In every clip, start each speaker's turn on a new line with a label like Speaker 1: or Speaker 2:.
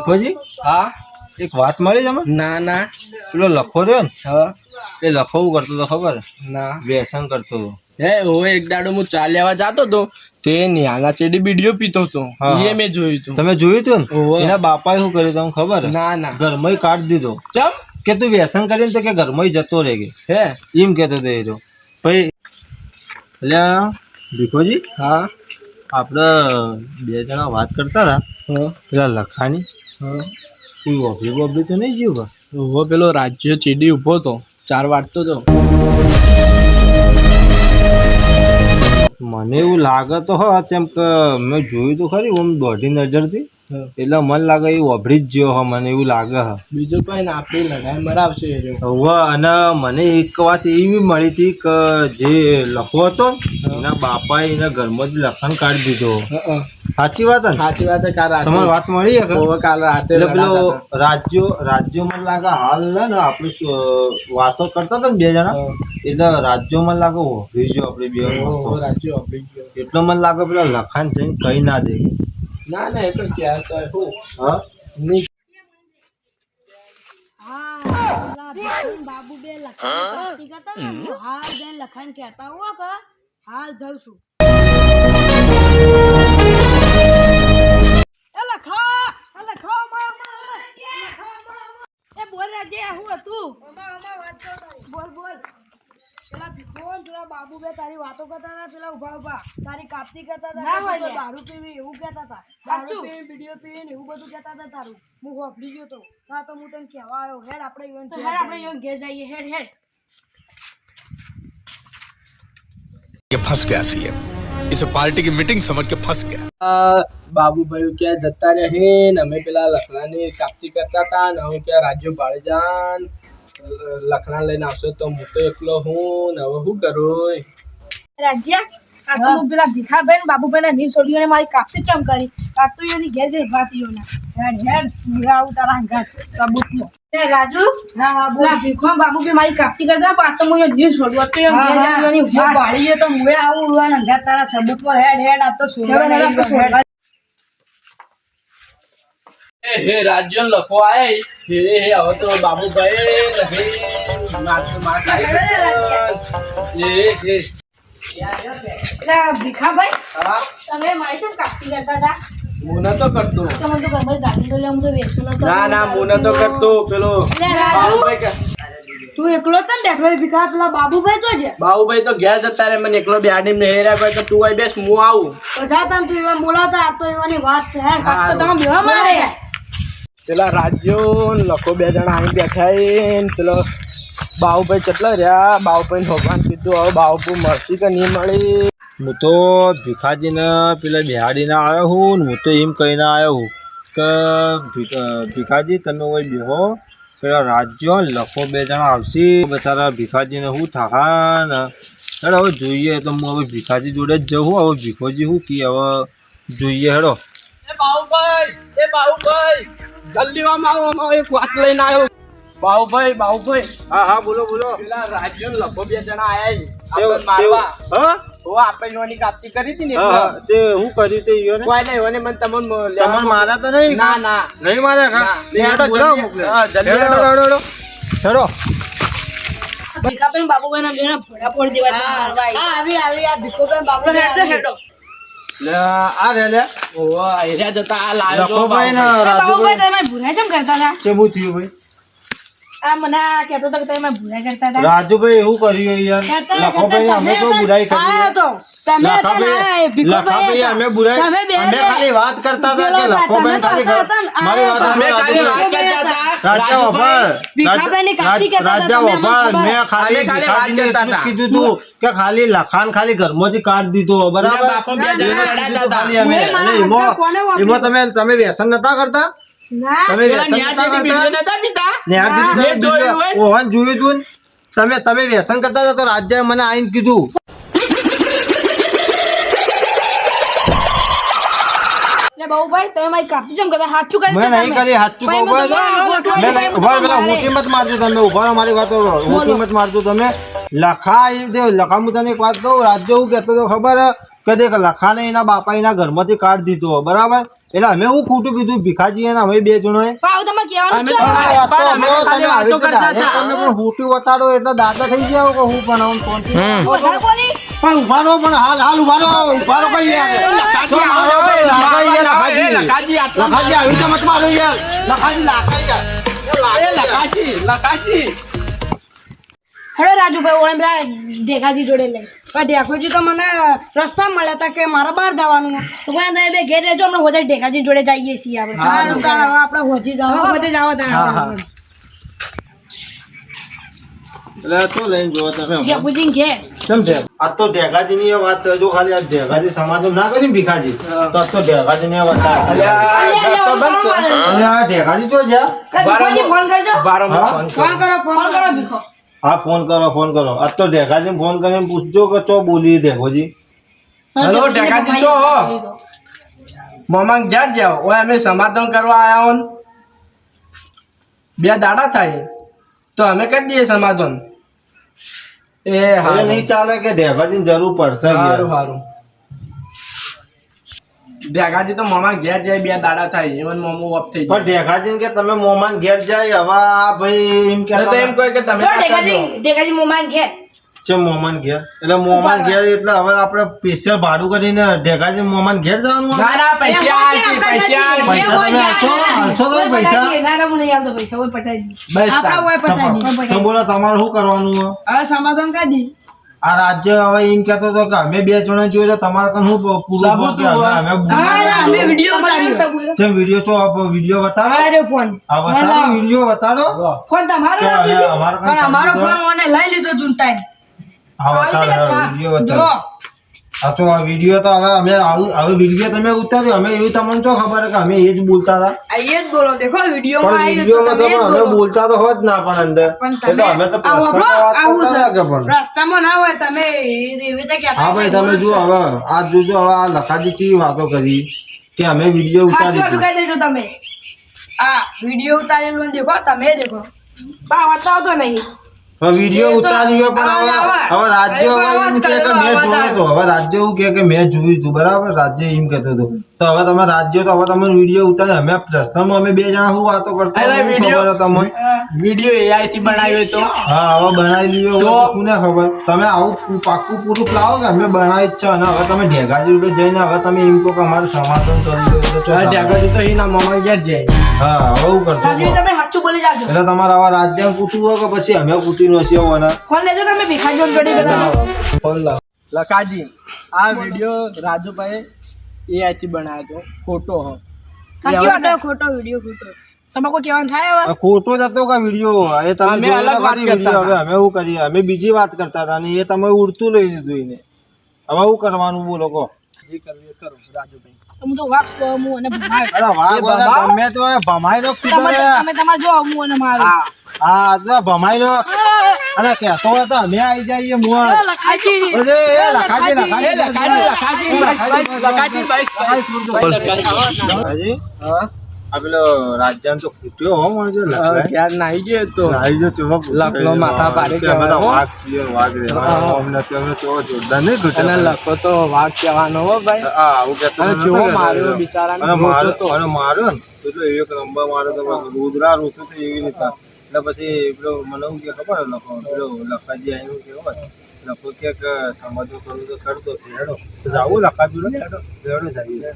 Speaker 1: ભીખોજી
Speaker 2: હા.
Speaker 1: એક વાત મળી તમે
Speaker 2: ના ના.
Speaker 1: પેલો લખો રહ્યો ને?
Speaker 2: હા.
Speaker 1: એ લખો કરતો તો ખબર?
Speaker 2: ના.
Speaker 1: વ્યસન કરતો હતો.
Speaker 2: હે હું એક દાડો હું ચા લેવા જતો તો તે નિહાલા ચેડી બીડીઓ પીતો હતો. એ મેં જોયું હતું.
Speaker 1: તમે જોયું હતું ને? એના બાપાએ શું કર્યું તમને ખબર?
Speaker 2: ના ના.
Speaker 1: ઘરમાં કાઢ દીધો.
Speaker 2: ચમ?
Speaker 1: કે તું વ્યસન કરીને તો કે ઘરમાં જતો રહે કે?
Speaker 2: હે.
Speaker 1: એમ કહેતો તે તો. પછી એટલે ભીખોજી.
Speaker 2: હા.
Speaker 1: આપણે બે જણા વાત કરતા હતા. પેલા લખાની.
Speaker 2: હા
Speaker 1: કોઈ ઓફરી બોફરી તો નહીં જીવ
Speaker 2: ઊભો પેલો રાજ્ય ચેડી ઊભો તો. ચાર વાટતો તો.
Speaker 1: મને એવું લાગે તો હ કેમ કે મેં જોયું તો ખરી ઓમ દોઢી નજરથી. એટલે મને લાગે એ ઓભરી જ જ્યો હ મને એવું લાગે હ.
Speaker 2: બીજું કઈ ને આપણી લડાઈ મરાવશે
Speaker 1: હવે અને મને એક વાત એવી મળી હતી કે જે લખો હતો એના બાપાએ એના ઘરમાં જ લખન કાઢી દીધો. સાચી વાત ને
Speaker 2: સાચી વાત છે, કાલ રાતે
Speaker 1: તમારી વાત મળી હે કે?
Speaker 2: ઓવે, કાલ રાતે
Speaker 1: એટલે પેલો રાજ્યો રાજ્યોમાં લાગે હાલ ને આપણે વાતો કરતા હતા ને બે જણા? એટલે રાજ્યોમાં લાગે ઓભરી ગયો આપણે બે
Speaker 2: રાજ્યો. ગયો.
Speaker 1: એટલો મને લાગે પેલા લખાણ જઈને કઈ ના દે.
Speaker 2: ના ના એ તો ક્યાં તો
Speaker 1: હું?
Speaker 3: હા નહીં બાબુ બે લખાણ કરતા હું લખાણ કહેતા હો કે હાલ જઉં છું એ બોલ રાજે હું હતું બોલ બોલ પેલા ભીખોન પેલા બાબુ બે તારી વાતો કરતા હતા પેલા ઉભા ઉભા તારી કાપતી કરતા હતા ના હોય દારૂ પીવી એવું કહેતા હતા દારૂ પીવી વિડીયો પીવી ને એવું બધું કહેતા હતા તારું હું હોફરી ગયો તો હા તો હું તને કહેવા આવ્યો હેડ આપણે ઇવન હેડ આપણે ઇવન ઘેર જઈએ હેડ હેડ
Speaker 4: ये फंस गया सीएम इसे पार्टी की मीटिंग समझ के फंस गया
Speaker 2: આ બાબુભાઈ ક્યાં જતા રહે ને અમે પેલા લખણાની કાપતી કરતા હતા ને હું ક્યાં રાજ્ય ભાડે જાન લખણા લઈને આવશો તો હું તો એકલો હું ને હવે શું કરું
Speaker 5: રાજ્યા આટલું પેલા ભીખાબેન બાબુભાઈ ની છોડીઓને મારી કાપતી ચમ કરી આટલું એની ઘેર જઈ ભાતીઓના હેડ હેડ મુરા આવું તારા ઘર સબૂતમાં એ રાજુ? હા હા બોલા. ભીખો બાબુભાઈ મારી કાપતી કરતા પાછો હું જીવ નહીં છોડું. તો એ ઘેર જઈને એની ઊભા.
Speaker 3: પાડીએ તો મુએ આવું ઉવા ને તારા સબૂત હેડ હેડ આ તો.
Speaker 2: એ હે રાજ્ય લખો આય હે હે હવે તો બાબુભાઈ લખે. હે
Speaker 5: ભીખાભાઈ
Speaker 2: હા?
Speaker 5: તમે મારી શું કાપતી કરતા હતા?
Speaker 2: હું નતો કરતો. ના ના હું નતો કરતો. પેલો
Speaker 3: તું એકલો તો ને ભીખા? પેલા બાબુભાઈ તો છે?
Speaker 2: બાબુભાઈ તો ઘેર જતા રે મને એકલો બેહાડી ને હેરા ભાઈ તો તું આઈ બેસ હું આવું.
Speaker 3: બધા તને તું એવા બોલાતા આ તો એવાની વાત છે હેડ
Speaker 5: તો તમે બેવા મારે.
Speaker 2: પેલા રાજ્યો ને લખો બે જણા અહીં બેઠા પેલો બાબુભાઈ કેટલા રહ્યા? બાબુભાઈ ભગવાન કીધું હવે બાબુ મળતી કે નહીં મળી?
Speaker 1: હું તો ભીખાજીને પેલા બિહાડીને આવ્યો હું ને હું તો એમ કહીને આવ્યો હું કે ભીખાજી તમે હોય બેહો પેલા રાજ્યો લખો બે જણા આવશે બચારા ભીખાજીને શું થાહા ને. હેડો હવે જોઈએ તો હું હવે ભીખાજી જોડે જ જઉં હવે ભીખોજી શું કી હવે જોઈએ હેડો.
Speaker 2: બાહુભાઈ બાબુભાઈ એ બાબુભાઈ જલ્દી આવો એક વાત લઈને આવ્યો. બાબુભાઈ બાબુભાઈ
Speaker 1: હા હા બોલો બોલો.
Speaker 2: પેલા રાજ્યો લખો બે જણા આવ્યા છે. મારવા.
Speaker 1: હા?
Speaker 2: તો આપણે એવાની કાપતી કરી હતી ને
Speaker 1: હા,
Speaker 2: એટલે.
Speaker 1: હા. તે હું કર્યું તે ઈયોને?
Speaker 2: કોઈ નહીં એને મને તમને
Speaker 1: તમને મારા તો નહીં?
Speaker 2: ના ના.
Speaker 1: નહીં મારે
Speaker 2: ના.
Speaker 1: હેડો બોલાવો મોકલે.
Speaker 2: હા, જલ્દી
Speaker 1: હેડો
Speaker 2: હેડો.
Speaker 1: હેડો. હેડો હેડો.
Speaker 5: ભીખાબેન બાબુભાઈ ના બેના ભોળા ફોડી દેવા મારવા
Speaker 3: હા આવી આવી આ ભીખો બાબુ
Speaker 5: હેડો હેડો.
Speaker 1: લે આ રે લે.
Speaker 2: ઓવા હેર્યા જતા આ લાવ્યો જો
Speaker 1: ને
Speaker 2: બાબુભાઈ.
Speaker 5: એ બાબુભાઈ
Speaker 1: રાજુભાઈ
Speaker 5: તમે ભૂરા કેમ કરતા હતા?
Speaker 1: કેવું થયું ભાઈ?
Speaker 5: આ મને આ કહેતો હતો કે તમે ભૂરા કરતા
Speaker 1: રાજુભાઈ એવું કર્યું યાર. લખોભાઈ અમે તો બુરાઈ કરી
Speaker 3: તો તમે ભીખોભાઈ
Speaker 1: અમે બુરાઈ
Speaker 3: તમે બે
Speaker 1: અમે ખાલી વાત કરતા હતા કે લખોભાઈ ખાલી મારી વાત
Speaker 2: અમે ખાલી વાત કરતા હતા
Speaker 1: રાજા. વભાર
Speaker 3: ભીખાભાઈની કાપી કહેતા
Speaker 1: રાજા
Speaker 3: ખબર.
Speaker 1: મેં ખાલી
Speaker 2: ખાલી વાત કરતા હતા.
Speaker 1: કીધું તું કે ખાલી લખાન ખાલી ઘરમાંથી કાઢ દીધો બરાબર ખાલી અમે.
Speaker 3: વાપર્યું?
Speaker 1: એમાં તમે તમે વ્યસન નતા કરતા તમે વ્યસન નતા કરતા
Speaker 2: બીજો નતા પીતા
Speaker 1: ને યાર દીદી
Speaker 2: મેં
Speaker 1: તમે
Speaker 2: જોયું
Speaker 1: ઓહન જોયું તું ને? તમે તમે વ્યસન કરતા હતા તો રાજ્ય મને આઈને કીધું
Speaker 5: તમે મારી કાપતી ચમ કરતા સાચું કરી
Speaker 1: મેં નહીં કરી હાથ
Speaker 5: ભાઈ, તો ના ગોઠવાઈ
Speaker 1: મેં
Speaker 5: ભાઈ,
Speaker 1: નહીં-
Speaker 5: મેં
Speaker 1: ઊભા પેલા મોટી મત મારજો તમે ઊભા મારી વાત. મોટી મત મારજો તમે. લખા એ દે લખા હું તને એક વાત કહું રાજ્ય હું કહેતો હતો ખબર કે દેખ લખાને એના બાપા એના ઘરમાંથી કાઢ દીધો બરાબર? એટલે અમે હું ખોટું કીધું? ભીખાજી અને અમે બે જણોએ.
Speaker 5: તમે
Speaker 2: તો-
Speaker 1: તો ખોટું વતાડો એટલે દાદા થઈ ગયા હું પણ પણ ઉભારો પણ હાલ હાલ ઉભારો. ઉભારો કઈ યાર?
Speaker 2: લખાજી આવી
Speaker 1: રીતે મત મારો યાર.
Speaker 5: હેડો રાજુભાઈ ઓય પેલા ઢેકાજી જોડે લઈ.
Speaker 3: ઢેકુજી તો મને રસ્તા મળ્યા હતા કે મારે બહાર જવાનું.
Speaker 5: તો કોઈ અંદર બે ઘેર રહેજો હમણાં હોજે ઢેકાજી જોડે જઈએ છીએ આપણે.
Speaker 3: સારું કારણ આપણે હોજી જાવ
Speaker 5: હોજે
Speaker 2: હા, હા.
Speaker 5: તમે
Speaker 1: એટલે તો લઈને જોવો તમે
Speaker 5: ઢેકુજી ઘેર
Speaker 1: કેમ છે? આ તો ઢેગાજીની એ વાત જો ખાલી આ ઢેગાજી ના કરી ભીખાજી? તો આ તો વાત આ ઢેગાજી જ્યાં.
Speaker 5: ફોન કરજો.
Speaker 1: હા?
Speaker 2: ફોન કરો.
Speaker 3: ફોન કરો ફોન
Speaker 5: ફોન કરો ભીખો.
Speaker 1: હા ફોન કરો ફોન કરો. આ તો ઢેગાજીને ફોન કરીને પૂછજો કે ચો બોલી ઢેગોજી
Speaker 2: હેલો, ઢેકાજી ચો મમાંગ ઘેર જાઓ ઓય અમે સમાધાન કરવા આયા હો બે દાડા થાય. તો અમે કરી દઈએ સમાધાન. એ
Speaker 1: એ નહીં ચાલે કે ઢેગાજીની જરૂર પડશે
Speaker 2: સારું સારું ઢેકાજી તો મોમાં ઘેર જાય બે દાડા થાય. જીવન મોમો ઓફ થઈ
Speaker 1: પણ ઢેકાજી કે તમે મોમાન ઘેર જાય હવે આ ભાઈ એમ
Speaker 2: તો એમ
Speaker 1: કે
Speaker 2: કહે કે તમે
Speaker 5: ઢેકાજી ઢેકાજી મોમાન ઘેર.
Speaker 1: છે મોમાન ઘેર. એટલે મોમાન ઘેર એટલે હવે આપણે સ્પેશિયલ ભાડું કરીને ઢેગાજી મોમાન ઘેર જવાનું
Speaker 2: ના ના પૈસા આલશે, પૈસા
Speaker 1: પૈસા તમે આપશો? આપશો તો પૈસા?
Speaker 5: ના ના મને આવતો પૈસા કોઈ પટાઈ દે.
Speaker 2: બસ
Speaker 3: આપણે. ઓય પટાડી
Speaker 1: તો બોલો તમારે શું કરવાનું
Speaker 3: હવે સમાધાન દી
Speaker 1: આ રાજ્ય હવે એમ કેતો હતો કે અમે બે જણા જોયો તો તમારે કન હું પૂરું
Speaker 2: સાબુત
Speaker 1: કે અમે અમે
Speaker 3: વીડિયો
Speaker 1: વીડિયો છો આપ વીડિયો બતાવો.
Speaker 3: અરે ફોન.
Speaker 1: આ બતાવો વીડિયો બતાડો
Speaker 5: ફોન તમારો
Speaker 3: પણ અમારો ફોન મને લઈ લીધો ચૂંટાઈ
Speaker 1: હા બતાડો
Speaker 5: આવી
Speaker 1: વીડિયો
Speaker 3: જો.
Speaker 1: હા તો આ વીડિયો તો હવે અમે હવે વીડિયો તમે ઉતાર્યો અમે એવી તમને ખબર કે અમે એ જ બોલતા હતા.
Speaker 3: આ એ જ બોલો દેખો વીડિયો માં
Speaker 1: વિડીયોમાં તો
Speaker 3: તમે
Speaker 1: અમે બોલતા તો હોત ના પણ અંદર. એટલે અમે તો
Speaker 3: આ
Speaker 1: પ્રશ્નમાં
Speaker 3: વાપરો,
Speaker 1: વાત
Speaker 3: આવું
Speaker 1: કરતા હતા કે પણ.
Speaker 3: છે રસ્તામાં ના હોય તમે એવી રીતે કહેતા
Speaker 1: હા ભાઈ તમે
Speaker 3: બોલો
Speaker 1: હવે આ જોજો હવે આ લખાજી ચી વાતો કરી કે અમે વીડિયો ઉતારી
Speaker 5: દેજો તમે.
Speaker 3: આ વીડિયો ઉતારેલો દેખો તમે દેખો.
Speaker 5: પણ બતાવતો નહીં.
Speaker 1: વીડિયો ઉતાર્યો પણ હવે હવે રાજ્ય હવે એમ કે
Speaker 3: કે
Speaker 1: મેં જોયો તો હવે રાજ્ય એવું કે કે મેં જોયું તું બરાબર? રાજ્ય એમ કહેતો હતો. તો હવે તમે રાજ્ય તો હવે તમે વીડિયો ઉતારે અમે પ્રશ્નમાં અમે બે જણા શું વાતો કરતા ખબર તમને?
Speaker 2: વીડિયો AI થી બનાવ્યો તો
Speaker 1: હા હવે બનાવી લીધો
Speaker 2: તો?
Speaker 1: કોને ખબર? તમે આવું પાક્કું પૂરું લાવો કે અમે બનાવી જ છે? અને હવે તમે ઢેગાજી જોડે જઈને હવે તમે એમ કહો કે અમારે સમાધાન કરી દો
Speaker 2: ઢેકાજી તો એના મામા ગયા જ જાય.
Speaker 1: હા હવે કરશો
Speaker 5: તમે સાચું બોલી જાજો.
Speaker 1: એટલે તમારે આવા રાજ્ય પૂછવું હોય કે પછી અમે પૂછી નો
Speaker 5: ફોન લેજો તમે ભીખાજી જોડે બધા
Speaker 2: ફોન લાવ. લકાજી આ વિડિયો રાજુભાઈ AI થી બનાવ્યો તો ખોટો હો.
Speaker 5: સાચી વાત
Speaker 3: ખોટો વિડિયો ખોટો.
Speaker 5: તમે કોઈ થાય હવે?
Speaker 1: ખોટો જ હતો કે એ તમે
Speaker 2: અમે અલગ વાત કરતા
Speaker 1: હવે અમે એવું કરીએ. અમે બીજી વાત કરતા હતા અને એ તમે ઉડતું લઈ લીધું એને. હવે હું કરવાનું બોલો કહો.
Speaker 2: જે કરવું કરો રાજુભાઈ.
Speaker 5: હું તો વાક છું, હું અને ભમાય.
Speaker 1: અરે વાહ
Speaker 2: એ
Speaker 1: બોલા,
Speaker 2: ભમાવો?
Speaker 1: ગમે તો ભમાઈ લો
Speaker 5: તમે તમે તમારે જો હું અને મારું.
Speaker 2: હા
Speaker 1: હા તો. ભમાઈ નો અને કે તો મે આવી જઈએ મુઆ
Speaker 3: લખાજી
Speaker 1: અરે એ લખાજી લખાજી
Speaker 2: લખાજી લખાજી લખાજી હા
Speaker 1: તો ફૂટ્યો હો મને
Speaker 2: ક્યાં ગયો તો
Speaker 1: જો
Speaker 2: માથા પાડે
Speaker 1: કે. વાઘ વાઘ તો જોરદાર નહીં.
Speaker 2: લખો તો વાઘ કહેવાનો હો ભાઈ
Speaker 1: હા, આવું કહેતો કહેતો.
Speaker 2: માર્યો બિચારાને,
Speaker 1: માર્યો-
Speaker 2: તો.
Speaker 1: અને માર્યો ને એટલો એક નંબર માર્યો તો રુદ્રા રોતો તો એવી રીતે એટલે પછી પેલો મને એવું કે ખબર લખો પેલો લખાજી આવ્યું કે ખબર? લખો કે સમાધો સમાજો કરું તો કરતો. હેડો. તો જાવું લખાજી હેડો હેડો જઈએ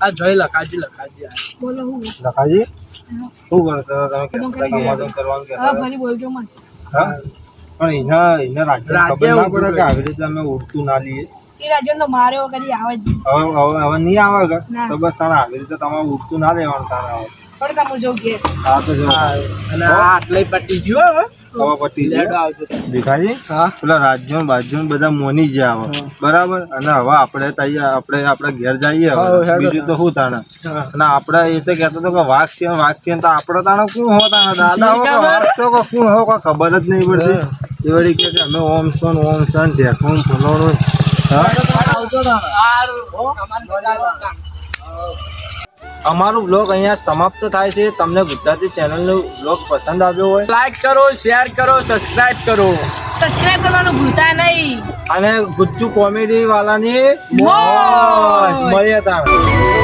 Speaker 2: આ જોઈ લખાજી લખાજી
Speaker 5: બોલો હું.
Speaker 1: લખાજી? શું કરતો તમે? કે સમાધો કરવાનું
Speaker 5: કે
Speaker 1: હા?
Speaker 5: ફરી બોલજો મને.
Speaker 1: હા? પણ એના એના રાજ્ય ખબર ના પડે કે આવી રીતે અમે ઉડતું ના લઈએ.
Speaker 5: એ રાજ્ય તો માર્યો કદી આવે
Speaker 1: હવે હવે હવે નહીં આવે તો બસ તારે આવી રીતે તમારે ઉડતું ના લેવાનું તારે આવે
Speaker 5: પણ તમે જો
Speaker 1: હા તો
Speaker 2: અને આ આટલે પટી ગયો હવે
Speaker 1: બધા મોની જ આવે. બરાબર? અને હવે આપણે તૈયાર આપણે આપણે ઘેર જઈએ બીજું તો શું તાણે? અને આપણે એ તો કેતો હતો કે વાઘ છે વાઘ છે તો આપણે તાણે શું હો તાણે? દાદા? વાઘ શું હો કોઈ ખબર જ નહીં પડતી. એ વળી કે અમે ઓમ સોન ઓમ સન હા.
Speaker 2: અમારે બધા
Speaker 1: અમારું બ્લોગ અહીંયા સમાપ્ત થાય છે. તમને ગુજરાતી ચેનલનો બ્લોગ પસંદ આવ્યો હોય
Speaker 2: લાઈક કરો શેર કરો સબસ્ક્રાઇબ કરો.
Speaker 5: સબસ્ક્રાઇબ કરવાનું ભૂલતા નહીં.
Speaker 1: અને ગુજ્જુ કોમેડી વાળાની મોજ. મળીએ તારે.